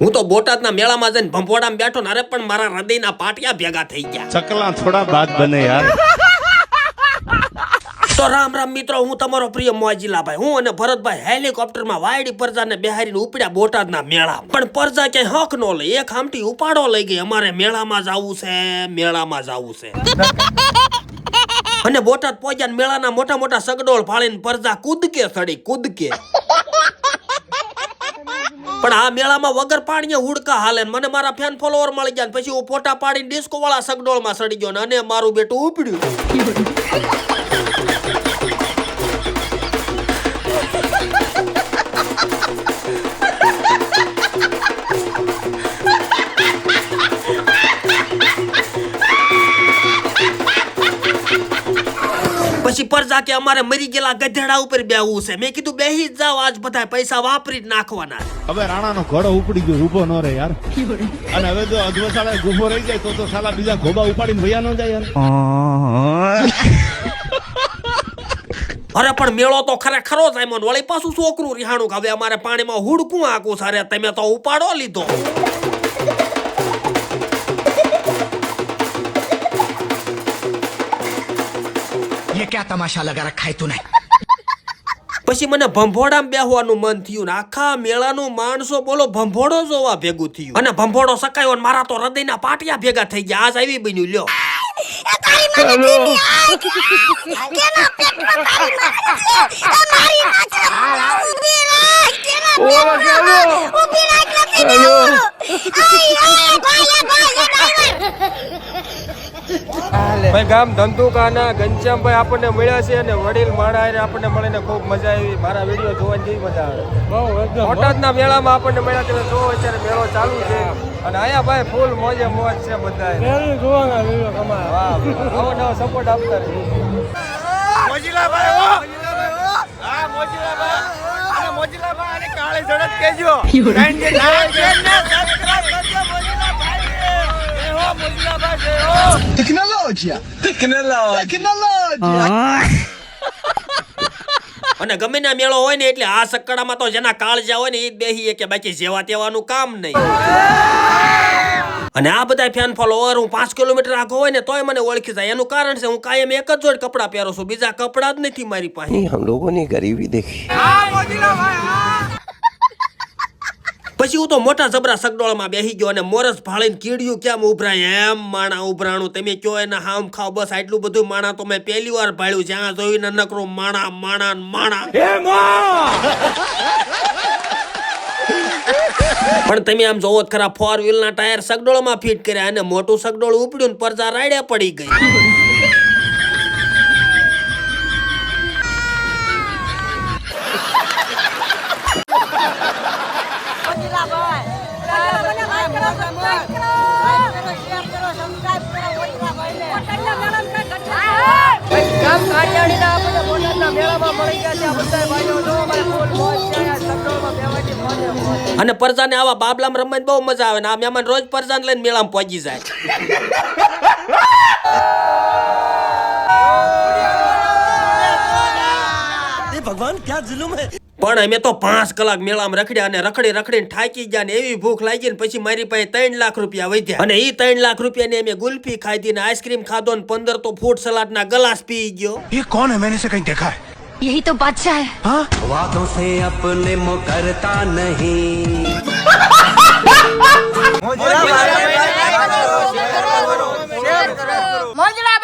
હું તો બોટાદના મેળામાં જઈને ભંભોડામાં બેઠો ને અરે પણ મારા હૃદયના પાટિયા ભેગા થઈ ગયા. ચકલા થોડા બાદ બને યાર. તો રામ રામ મિત્રો હું તમારો પ્રિય મોજીલાભાઈ. હું અને ભરતભાઈ હેલિકોપ્ટરમાં વાયડી પરજાને બિહારીને ઉપડ્યા બોટાદના મેળા પણ પરજા ક્યાંય હક નો લઈ એક હામટી ઉપાડો લઈ ગઈ. અમારે મેળામાં જવું છે મેળામાં જવું છે. અને બોટાદ પહોંચ્યા મેળાના મોટા મોટા સગડોળ ફાળીને પરજા કૂદકે સડી કૂદકે. પણ આ મેળામાં વગર પાણીએ હુડકા હાલે. મને મારા ફેન ફોલોવર મળી ગયા પછી હું ફોટા પાડીને ડિસ્કો વાળા સગડોળમાં સડી ગયો અને મારું બેટું ઉપડ્યું. પછી કે અમારે મરી ગયેલા ગધેડા ઉપર બેહવું છે. મેં કીધું બેહી જ જાઓ આજ બધા પૈસા વાપરી જ નાખવાના હવે રાણાનો ઘોડો ઉપડી ગયો ઊભો ન રહે યાર. અને હવે જો અધવસાળા ગુફો રહી જાય તો તો સાલા બીજા ઘોબા ઉપાડીને ભૈયા ન જાય યાર. અરે પણ મેળો તો ખરેખરો જ એમાં વળી પાછું છોકરું રિહાણું કે હવે અમારે પાણીમાં હુડકું આકું સારે તમે તો ઉપાડો લીધો. ક્યાં તમાશા લગા રખાય તું પછી મને ભંભોડામાં બેહવાનું મન થયું ને આખા મેળાનું માણસો બોલો ભંભોડો જોવા ભેગું થયું. અને ભંભોડો સકાયો ને મારા તો હૃદયના પાટિયા ભેગા થઈ ગયા. આજ આવી બન્યું લ્યો. મારી ભાઈ ગામ ધંધુકાના ઘનશ્યામભાઈ આપણને મળ્યા છે અને વડીલ માણા આપણને મળીને ખૂબ મજા આવી. મારા વીડિયો જોવાની જેવી મજા આવે? બોટાદના મેળામાં આપણને મળ્યા તમે જો અત્યારે મેળો ચાલુ છે. અને અહીંયા ભાઈ ફૂલ મોજે મોજ છે બધા વાહ આવો નવો સપોર્ટ આપતા રહેજો અને Tecnologia! Tecnologia! Tecnologia! અને ગમે ના મેળો હોય ને એટલે આ સક્કડામાં તો જેના કાળજા હોય ને એ જ બેહીએ કે બાકી જેવા તેવાનું કામ નહીં. અને આ બધા ફેન ફોલોવર હું પાંચ કિલોમીટર આખો હોય ને તોય મને ઓળખી જાય. એનું કારણ છે હું કાયમ એક જ જોડ કપડાં પહેરું છું. બીજા કપડા જ નથી મારી પાસે. હમ લોકોની ગરીબી દેખી. પછી હું તો મોટા જબરા સગડોળમાં બેસી ગયો અને મોરસ ભાળીને કીડ્યું કેમ ઉભરાય એમ માણા ઉભરાણું. તમે કયો એના હામ ખાવ? બસ આટલું બધું માણા તો મેં પહેલી વાર ભાળ્યું જ્યાં જોઈને નકરું માણા માણા માણા. પણ તમે આમ જોવો ખરા ફોર વ્હીલના ટાયર સગડોળમાં ફિટ કર્યા અને મોટું સગડોળ ઉપડ્યું ને પરજા રાડ્યા પડી ગઈ. ગામ કાળિયાણીના આપણને બોટાદના અને પરજાને આવા બાબલામાં રમવાની બહુ મજા આવે ને આ મહેમાન રોજ પરજાને લઈને મેળામાં પહોંચી જાય. પણ અમે તો પાંચ કલાક મેળામાં રખડ્યા અને રખડી રખડીને થાકી ગયા ને એવી ભૂખ લાગી ને પછી મારી પાસે ત્રણ લાખ રૂપિયા વધ્યા અને એ ત્રણ લાખ રૂપિયાની અમે ગુલ્ફી ખાધી ને આઈસ્ક્રીમ ખાધો ને પંદર તો ફૂટ સલાડ ના ગ્લાસ પી ગયો ये कौन है मैंने से कहीं देखा है यही तो बादशाह है वादों से अपने मुकरता नहीं મોજલા